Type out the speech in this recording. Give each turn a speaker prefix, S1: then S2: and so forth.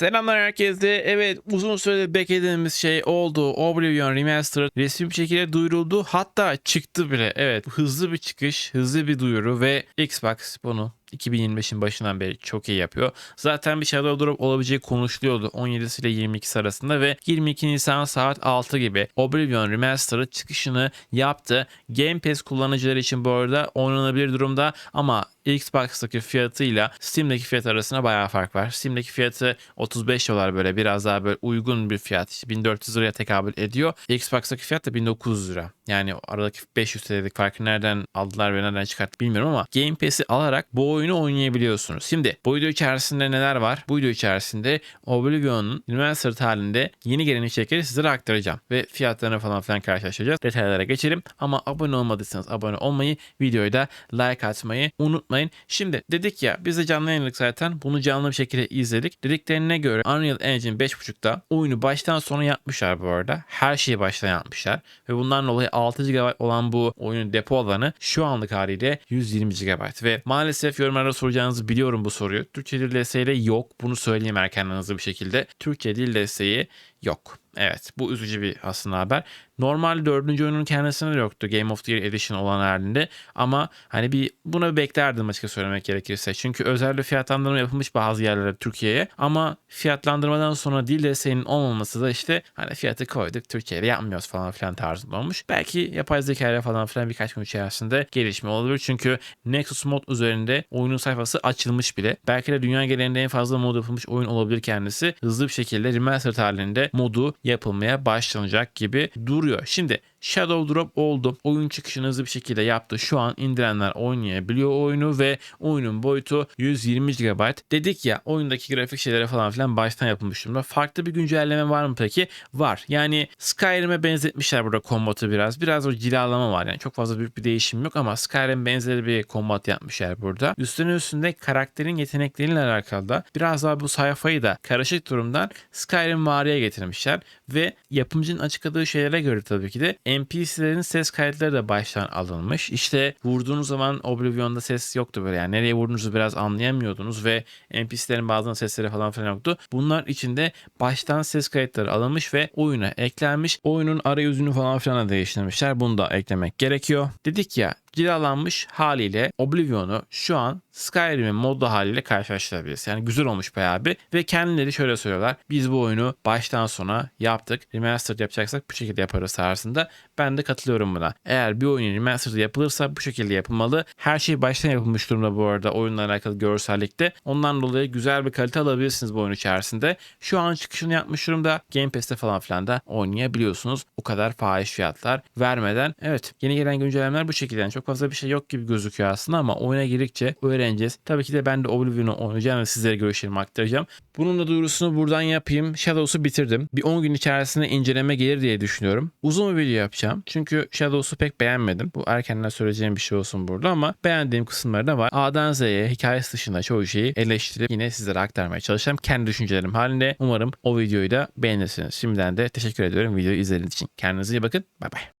S1: Selamlar herkese. Evet uzun süredir beklediğimiz şey oldu. Oblivion Remastered resmi bir şekilde duyuruldu. Hatta çıktı bile. Evet hızlı bir çıkış, hızlı bir duyuru ve Xbox bunu 2025'in başından beri çok iyi yapıyor. Zaten bir Shadow Drop olabileceği konuşuluyordu 17 ile 22 arasında ve 22 Nisan saat 6 gibi Oblivion Remastered çıkışını yaptı. Game Pass kullanıcıları için bu arada oynanabilir durumda ama Xbox'taki fiyatıyla Steam'deki fiyat arasında bayağı fark var. Steam'deki fiyatı 35 dolar böyle biraz daha böyle uygun bir fiyat. İşte 1400 liraya tekabül ediyor. Xbox'taki fiyat da 1900 lira. Yani aradaki 500 TL'lik farkı nereden aldılar ve nereden çıkarttı bilmiyorum ama Game Pass'i alarak bu oyunu oynayabiliyorsunuz. Şimdi bu video içerisinde neler var? Bu video içerisinde Oblivion'un Remastered halinde yeni gelen içerikleri sizlere aktaracağım. Ve fiyatlarını falan filan karşılaştıracağız. Detaylara geçelim. Ama abone olmadıysanız abone olmayı, videoyu da like atmayı unutmayın. Şimdi dedik ya biz de canlı yayınlık zaten. Bunu canlı bir şekilde izledik. Dediklerine göre Unreal Engine 5.5'ta oyunu baştan sona yapmışlar bu arada. Her şeyi baştan yapmışlar. Ve bundan dolayı 6 GB olan bu oyunun depo alanı şu anlık haliyle 120 GB. Ve maalesef yorumlarda soracağınızı biliyorum bu soruyu. Türkçe dil desteğiyle yok. Bunu söyleyeyim hızlı bir şekilde. Türkçe dil desteği yok. Evet bu üzücü bir aslında haber. Normal dördüncü oyunun kendisine de yoktu Game of the Year Edition olan halinde. Ama hani bir buna bir beklerdim açıkça söylemek gerekirse. Çünkü özel fiyatlandırma yapılmış bazı yerlere Türkiye'ye. Ama fiyatlandırmadan sonra dil desteğinin olmaması da işte hani fiyatı koyduk Türkiye'de yapmıyoruz falan filan tarzında olmuş. Belki yapay zeka ile falan filan birkaç gün içerisinde gelişme olabilir. Çünkü Nexus Mod üzerinde oyunun sayfası açılmış bile. Belki de dünya genelinde en fazla mod yapılmış oyun olabilir kendisi. Hızlı bir şekilde remastered halinde modu yapılmaya başlanacak gibi duruyor. Şimdi Shadow Drop oldu. Oyun çıkışını hızlı bir şekilde yaptı. Şu an indirenler oynayabiliyor oyunu ve oyunun boyutu 120 GB. Dedik ya oyundaki grafik şeylere falan filan baştan yapılmış durumda. Farklı bir güncelleme var mı peki? Var. Yani Skyrim'e benzetmişler burada kombatı biraz. Biraz o cilalama var. Yani çok fazla büyük bir değişim yok ama Skyrim benzeri bir kombat yapmışlar burada. Üstüne üstünde karakterin yetenekleriyle alakalı da biraz daha bu sayfayı da karışık durumdan Skyrim variye getirmişler ve yapımcının açıkladığı şeylere göre tabii ki de NPC'lerin ses kayıtları da baştan alınmış. İşte vurduğunuz zaman Oblivion'da ses yoktu böyle yani nereye vurduğunuzu biraz anlayamıyordunuz ve NPC'lerin bazen sesleri falan filan yoktu. Bunlar içinde baştan ses kayıtları alınmış ve oyuna eklenmiş. Oyunun arayüzünü falan filan da değiştirmişler. Bunu da eklemek gerekiyor. Dedik ya cilalanmış haliyle Oblivion'u şu an Skyrim'in modlu haliyle karşılaştırabiliriz. Yani güzel olmuş bayağı bir. Ve kendileri şöyle söylüyorlar. Biz bu oyunu baştan sona yaptık. Remastered yapacaksak bu şekilde yaparız tarzında. Ben de katılıyorum buna. Eğer bir oyun remastered yapılırsa bu şekilde yapılmalı. Her şey baştan yapılmış durumda bu arada oyunla alakalı görsellikte. Ondan dolayı güzel bir kalite alabilirsiniz bu oyun içerisinde. Şu an çıkışını yapmış durumda. Game Pass'te falan filan da oynayabiliyorsunuz. O kadar fahiş fiyatlar vermeden. Evet yeni gelen güncellemeler bu şekilde. Yani çok fazla bir şey yok gibi gözüküyor aslında ama oyuna girdikçe öğreneceğiz. Tabii ki de ben de Oblivion'u oynayacağım ve sizlere görüşlerimi aktaracağım. Bunun da duyurusunu buradan yapayım. Shadows'u bitirdim. Bir 10 gün içerisinde inceleme gelir diye düşünüyorum. Uzun bir video yapacağım. Çünkü Shadows'u pek beğenmedim. Bu erkenden söyleyeceğim bir şey olsun burada ama beğendiğim kısımları da var. A'dan Z'ye hikayesi dışında çoğu şeyi eleştirip yine sizlere aktarmaya çalışacağım. Kendi düşüncelerim halinde. Umarım o videoyu da beğenirsiniz. Şimdiden de teşekkür ediyorum videoyu izlediğiniz için. Kendinize iyi bakın. Bay bay.